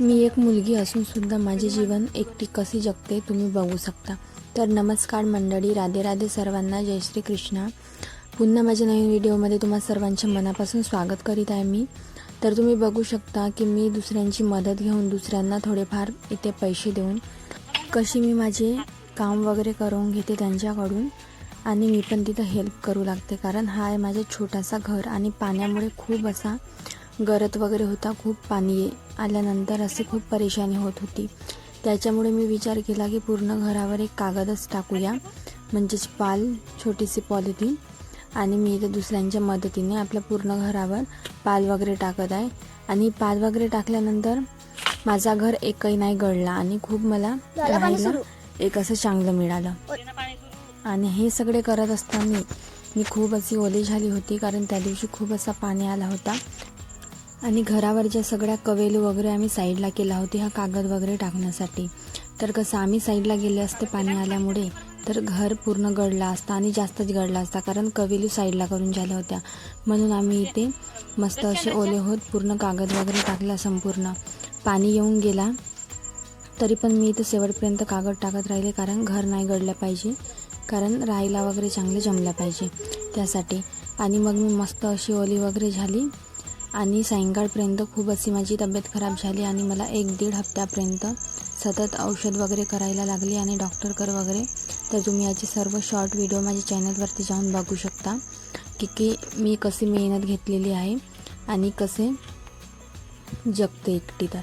मी एक मुलगी असून सुद्धा माझे जीवन एकटी कसे जगते तुम्ही बघू शकता. तर नमस्कार मंडळी राधे राधे सर्वांना जय श्री कृष्णा. पुन्हा माझ्या नवीन व्हिडिओमध्ये तुम्हा सर्वांच्या मनापासून स्वागत करीत आहे मी. तर तुम्ही बघू शकता की मी दुसऱ्यांची मदत घेऊन दुसऱ्यांना थोडेफार इथे पैसे देऊन कशी मी माझे काम वगैरे करून घेते त्यांच्याकडून आणि मी पण तिथं हेल्प करू लागते. कारण हा आहे माझा छोटासा घर आणि पाण्यामुळे खूप असा गरत वगैरे होता खूप पाणी आल्यानंतर असे खूप परेशानी होत होती. त्याच्यामुळे मी विचार केला की पूर्ण घरावर एक कागदच टाकूया म्हणजेच पाल छोटीशी पॉलिथिन आणि मी इथं दुसऱ्यांच्या मदतीने आपल्या पूर्ण घरावर पाल वगैरे टाकत आहे. आणि पाल वगैरे टाकल्यानंतर माझा घर एकही नाही गळला आणि खूप मला राहायला. एक असं चांगलं मिळालं. आणि हे सगळे करत असताना मी खूप अशी ओली झाली होती कारण त्या दिवशी खूप असा पाणी आला होता. आणि घरावरच्या सगळ्या कवेलू वगैरे आम्ही साईडला केला होती हा कागद वगैरे टाकण्यासाठी. तर कसं आम्ही साईडला गेले असते पाणी आल्यामुळे तर घर पूर्ण गळला असता आणि जास्तच गळला असता कारण कवेलू साईडला करून झाल्या होत्या. म्हणून आम्ही इथे मस्त असे ओले होत पूर्ण कागद वगैरे टाकला संपूर्ण. पाणी येऊन गेला. तरी पण मी इथं शेवटपर्यंत कागद टाकत राहिले कारण घर नाही गळलं पाहिजे. कारण राहायला वगैरे चांगलं जमलं पाहिजे त्यासाठी. आणि मग मी मस्त अशी ओली वगैरे झाली. आणि सायंकाळपर्यंत खूप अशी माझी तब्येत खराब झाली आणि मला एक दीड हप्त्यापर्यंत सतत औषध वगैरे करायला लागली आणि डॉक्टरकर वगैरे. तर तुम्ही याचे सर्व शॉर्ट व्हिडिओ माझ्या चॅनलवरती जाऊन बघू शकता. की की मी कशी मेहनत घेतलेली आहे आणि कसे जगते एकटी तर.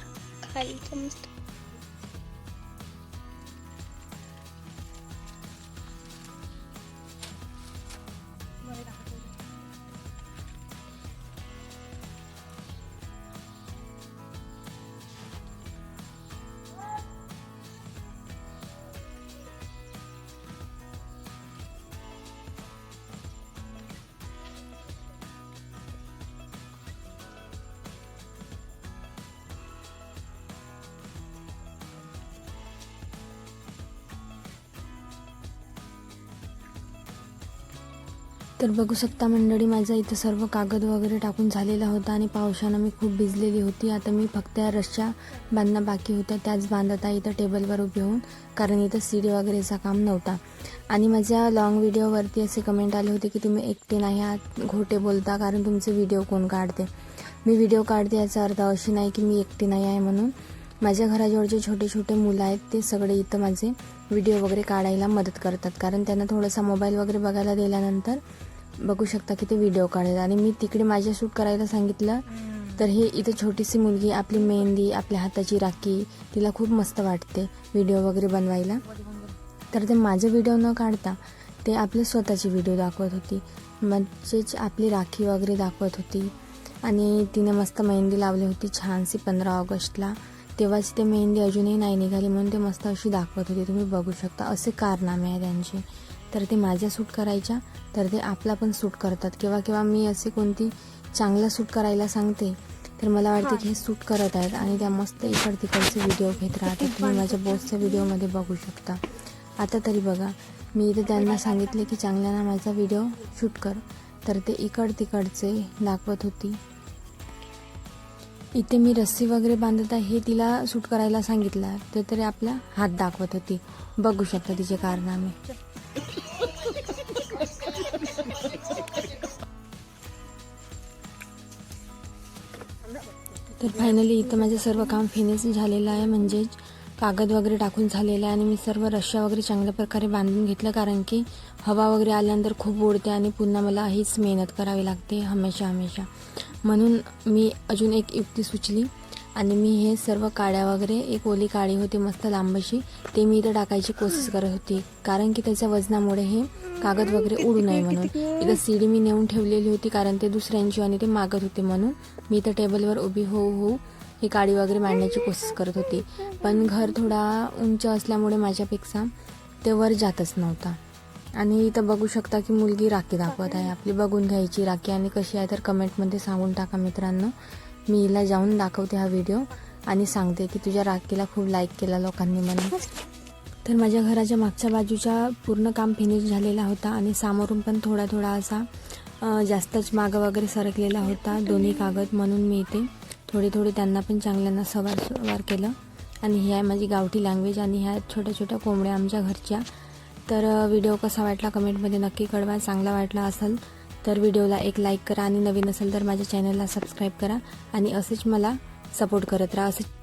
तर बघू शकता मंडळी माझा इथं सर्व कागद वगैरे टाकून झालेला होता आणि पावसानं मी खूप भिजलेली होती. आता मी फक्त या रश्या बांधणं बाकी होत्या. त्याच बांधत आहे इथं टेबलवर उभी होऊन कारण इथं सीडी वगैरेचा काम नव्हता. आणि माझ्या लॉंग व्हिडिओवरती असे कमेंट आले होते की तुम्ही एकटे नाही आहात घोटे बोलता कारण तुमचे व्हिडिओ कोण काढते? मी व्हिडिओ काढते याचा अर्थ अशी नाही की मी एकटी नाही आहे म्हणून. माझ्या घराजवळचे छोटे छोटे मुलं आहेत ते सगळे इथं माझे व्हिडिओ वगैरे काढायला मदत करतात. कारण त्यांना थोडासा मोबाईल वगैरे बघायला दिल्यानंतर बघू शकता की ते व्हिडिओ काढतात आणि मी तिकडे माझ्या शूट करायला सांगितलं तर हे इथं छोटीशी मुलगी आपली मेहंदी आपल्या हाताची राखी तिला खूप मस्त वाटते व्हिडिओ वगैरे बनवायला. तर ते माझे व्हिडिओ न काढता ते आपले स्वतःचे व्हिडिओ दाखवत होती. म्हणजेच आपली राखी वगैरे दाखवत होती. आणि तिने मस्त मेहंदी लावली होती छानशी पंधरा ऑगस्टला. तेव्हाच ते मेहंदी अजूनही नाही निघाली म्हणून ते मस्त अशी दाखवत होती. तुम्ही बघू शकता असे कारनामे आहे त्यांचे तर ते माझ्या सूट करायच्या तर ते आपला पण सूट करतात. केव्हा केव्हा मी असे कोणती चांगला सूट करायला सांगते तर मला वाटते की हे सूट करत आहेत आणि त्या मस्त इकड तिकडचे व्हिडिओ घेत राहतात. तुम्ही माझ्या बोसच्या व्हिडिओमध्ये बघू शकता. आता तरी बघा मी इथे त्यांना सांगितले की चांगल्यानं माझा व्हिडिओ शूट कर. तर ते इकड तिकडचे दाखवत होती. इथे मी रस्सी वगैरे बांधत आहे हे तिला शूट करायला सांगितलं. तर तरी आपला हात दाखवत होती. बघू शकता तिचे कारनामे. तर फायनली इथं माझं सर्व काम फिनिश झालेलं आहे. म्हणजेच कागद वगैरे टाकून झालेलं आहे आणि मी सर्व रश्या वगैरे चांगल्या प्रकारे बांधून घेतलं. कारण की हवा वगैरे आल्यानंतर खूप ओढते आणि पुन्हा मला हीच मेहनत करावी लागते. हमेशा हमेशा. म्हणून मी अजून एक युक्ती सुचली. आणि मी हे सर्व काड्या वगैरे एक ओली काळी होती मस्त लांबशी ते मी इथं टाकायची कोशिश करत होती. कारण की त्याच्या वजनामुळे हे कागद वगैरे उडू नये म्हणून. इथं सीडी मी नेऊन ठेवलेली होती कारण ते दुसऱ्यांची आणि ते मागत होते म्हणून. मी इथं टेबलवर उभी होऊ होऊ ही काडी वगैरे मांडण्याची कोशिश करत होती. पण घर थोडा उंच असल्यामुळे माझ्यापेक्षा ते वर जातच नव्हता. आणि इथं बघू शकता की मुलगी राखी दाखवत आहे. आपली बघून घ्यायची राखी आणि कशी आहे तर कमेंटमध्ये सांगून टाका मित्रांनो. मी हिला जाऊन दाखवते हा व्हिडिओ आणि सांगते की तुझ्या राखीला खूप लाईक केला लोकांनी म्हणून. तर माझ्या घराच्या मागच्या बाजूचा पूर्ण काम फिनिश झालेला होता आणि समोरून पण थोडा थोडा असा जास्तच मागं वगैरे सरकलेला होता. दोन्ही कागद म्हणून मी इथे थोडे थोडे त्यांना पण चांगल्यांना सवार सवार केलं. आणि ही आहे माझी गावठी लँग्वेज आणि ह्या छोट्या छोट्या कोंबड्या आमच्या घरच्या. तर व्हिडिओ कसा वाटला कमेंटमध्ये नक्की कळवा चांगला वाटला असेल तर व्हिडिओला एक लाईक करा आणि नवीन असेल तर माझ्या चॅनलला सबस्क्राईब करा आणि असेच मला सपोर्ट करत राहा. असे